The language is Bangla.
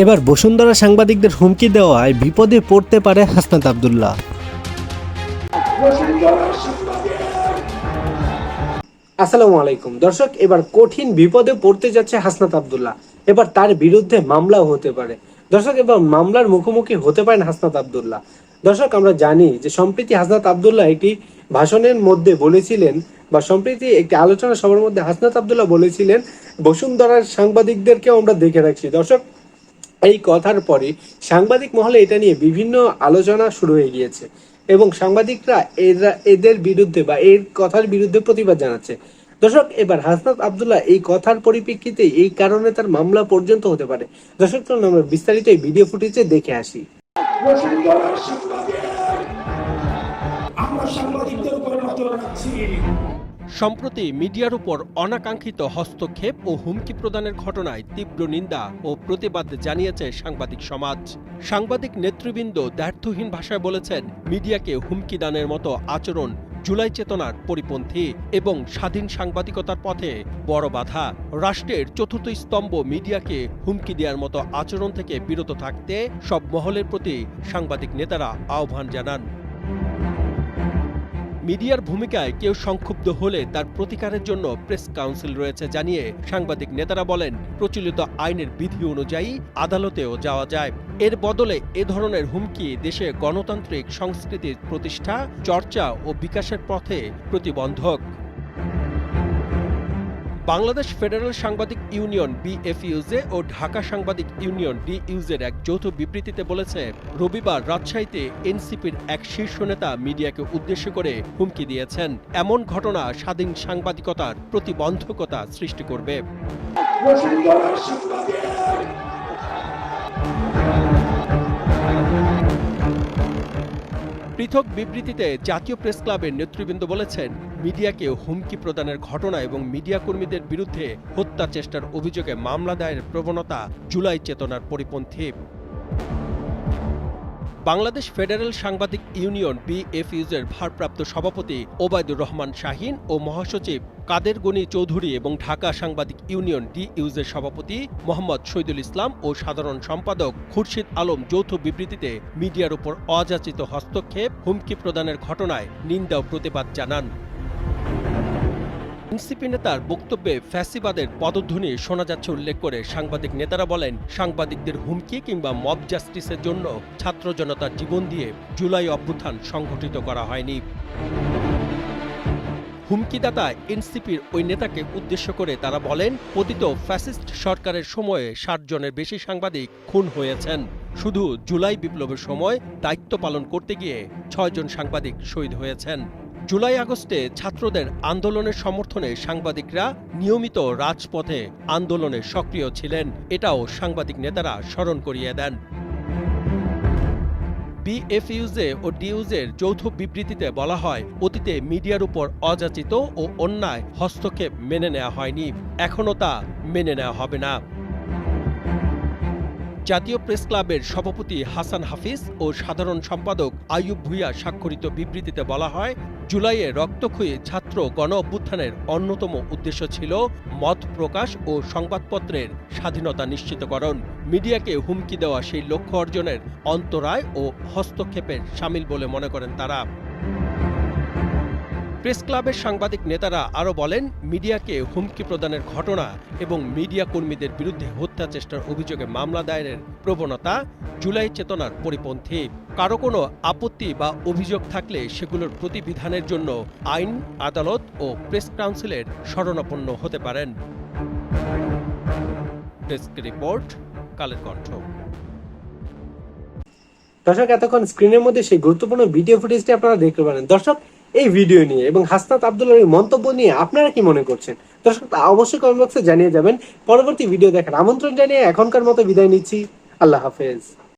এবার বসুন্ধরা সাংবাদিকদের হুমকি দেওয়ায় বিপদে পড়তে পারে হাসনাত আবদুল্লাহ। আসসালামু আলাইকুম। দর্শক, এবার কঠিন বিপদে পড়তে যাচ্ছে হাসনাত আবদুল্লাহ। এবার তার বিরুদ্ধে মামলাও হতে পারে। দর্শক, এবার মামলার মুখোমুখি হতে পারেন হাসনাত আবদুল্লাহ। দর্শক, আমরা জানি যে সম্প্রতি হাসনাত আবদুল্লাহ একটি ভাষণের মধ্যে বলেছিলেন বা সম্প্রতি একটি আলোচনা সভার মধ্যে হাসনাত আবদুল্লাহ বলেছিলেন, বসুন্ধরার সাংবাদিকদেরকেও আমরা দেখে রাখছি। দর্শক এই কথার পরে সাংবাদিক মহলে এটা নিয়ে বিভিন্ন আলোচনা শুরু হয়ে গিয়েছে এবং সাংবাদিকরা এরা, এদের বিরুদ্ধে বা এর কথার বিরুদ্ধে প্রতিবাদ জানাচ্ছে। দর্শক, এবার হাসনাত আবদুল্লাহ এই কথার পরিপ্রেক্ষিতে এই কারণে তার মামলা পর্যন্ত হতে পারে। দর্শক, চলুন আমরা বিস্তারিত এই ভিডিও ফুটেজে দেখে আসি। আমরা সাংবাদিকদের উপরে নজর রাখছি। সম্প্রতি মিডিয়ার উপর অনাকাঙ্ক্ষিত হস্তক্ষেপ ও হুমকি প্রদানের ঘটনায় তীব্র নিন্দা ও প্রতিবাদ জানিয়েছে সাংবাদিক সমাজ। সাংবাদিক নেতৃবৃন্দ দ্ব্যর্থহীন ভাষায় বলেছেন, মিডিয়াকে হুমকি দানের মতো আচরণ জুলাই চেতনার পরিপন্থী এবং স্বাধীন সাংবাদিকতার পথে বড় বাধা। রাষ্ট্রের চতুর্থ স্তম্ভ মিডিয়াকে হুমকি দেওয়ার মতো আচরণ থেকে বিরত থাকতে সব মহলের প্রতি সাংবাদিক নেতারা আহ্বান জানান। মিডিয়ার ভূমিকায় কেউ সংক্ষুব্ধ হলে তার প্রতিকারের জন্য প্রেস কাউন্সিল রয়েছে জানিয়ে সাংবাদিক নেতারা বলেন, প্রচলিত আইনের বিধি অনুযায়ী আদালতেও যাওয়া যায়। এর বদলে এ ধরনের হুমকি দেশে গণতান্ত্রিক সংস্কৃতির প্রতিষ্ঠা, চর্চা ও বিকাশের পথে প্রতিবন্ধক। বাংলাদেশ ফেডারেল সাংবাদিক ইউনিয়ন বিএফইউজে ও ঢাকা সাংবাদিক ইউনিয়ন ডিইউজের এক যৌথ বিবৃতিতে বলেছে, রবিবার রাজশাহীতে এনসিপির এক শীর্ষ নেতা মিডিয়াকে উদ্দেশ্য করে হুমকি দিয়েছেন। এমন ঘটনা স্বাধীন সাংবাদিকতার প্রতিবন্ধকতা সৃষ্টি করবে। পৃথক বিবৃতিতে জাতীয় প্রেস ক্লাবের নেতৃবৃন্দ বলেছেন মিডিয়াকে হুমকি প্রদানের ঘটনা এবং মিডিয়া কর্মীদের বিরুদ্ধে হত্যা চেষ্টার অভিযোগে মামলা দায়ের প্রবণতা জুলাই চেতনার পরিপন্থী। বাংলাদেশ ফেডারেল সাংবাদিক ইউনিয়ন বিএফইউজের ভারপ্রাপ্ত সভাপতি ওবায়দুর রহমান শাহিন ও মহাসচিব কাদের গনি চৌধুরী এবং ঢাকা সাংবাদিক ইউনিয়ন ডিইউজের সভাপতি মোহাম্মদ শহীদুল ইসলাম ও সাধারণ সম্পাদক খুরশিদ আলম যৌথ বিবৃতিতে মিডিয়ার উপর অযাচিত হস্তক্ষেপ, হুমকি প্রদানের ঘটনায় নিন্দা ও প্রতিবাদ জানান। এনসিপি নেতার বক্তব্যে ফ্যাসিবাদের পদধ্বনি শোনা যাচ্ছে উল্লেখ করে সাংবাদিক নেতারা বলেন, সাংবাদিকদের হুমকি কিংবা মব জাস্টিসের জন্য ছাত্র জনতার জীবন দিয়ে জুলাই অভ্যুত্থান সংঘটিত করা হয়নি। হুমকিদাতা এনসিপির ওই নেতাকে উদ্দেশ্য করে তারা বলেন, পতিত ফ্যাসিস্ট সরকারের সময়ে ষাট জনের বেশি সাংবাদিক খুন হয়েছেন। শুধু জুলাই বিপ্লবের সময় দায়িত্ব পালন করতে গিয়ে ছয়জন সাংবাদিক শহীদ হয়েছেন। জুলাই আগস্টে ছাত্রদের আন্দোলনের সমর্থনে সাংবাদিকরা নিয়মিত রাজপথে আন্দোলনে সক্রিয় ছিলেন। এটাও সাংবাদিক নেতারা স্মরণ করিয়ে দেন। বিএফইউজে ও ডিউজের যৌথ বিবৃতিতে বলা হয়, অতীতে মিডিয়ার উপর অযাচিত ও অন্যায় হস্তক্ষেপ মেনে নেওয়া হয়নি। এখনও তা মেনে নেওয়া হবে না। জাতীয় প্রেস ক্লাবের সভাপতি হাসান হাফিজ ও সাধারণ সম্পাদক আয়ুব ভুইয়া স্বাক্ষরিত বিবৃতিতে বলা হয়, জুলাইয়ে রক্তক্ষয়ী ছাত্র গণ অভ্যুত্থানের অন্যতম উদ্দেশ্য ছিল মত প্রকাশ ও সংবাদপত্রের স্বাধীনতা নিশ্চিতকরণ। মিডিয়াকে হুমকি দেওয়া সেই লক্ষ্য অর্জনের অন্তরায় ও হস্তক্ষেপের সামিল বলে মনে করেন তারা। প্রেস ক্লাবের সাংবাদিক নেতারা আরও বলেন, মিডিয়াকে হুমকি প্রদানের ঘটনা এবং মিডিয়া কর্মীদের বিরুদ্ধে হত্যা চেষ্টার অভিযোগে মামলা দায়েরের প্রবণতা জুলাই চেতনার পরিপন্থী। কারও কোনো আপত্তি বা অভিযোগ থাকলে সেগুলোর প্রতিবিধানের জন্য আইন, আদালত ও প্রেস কাউন্সিলের শরণাপন্ন হতে পারেন। রিপোর্ট কালের কণ্ঠ দর্শক, এতক্ষণ স্ক্রিনের মধ্যে সেই গুরুত্বপূর্ণ ভিডিও ফুটেজটি আপনারা দেখতে পারেন। দর্শক এই ভিডিও নিয়ে এবং হাসনাত আবদুল্লাহর মন্তব্য নিয়ে আপনারা কি মনে করছেন? দর্শক অবশ্যই কমেন্ট বক্সে জানিয়ে যাবেন। পরবর্তী ভিডিও দেখার আমন্ত্রণ জানিয়ে এখনকার মতো বিদায় নিচ্ছি। আল্লাহ হাফেজ।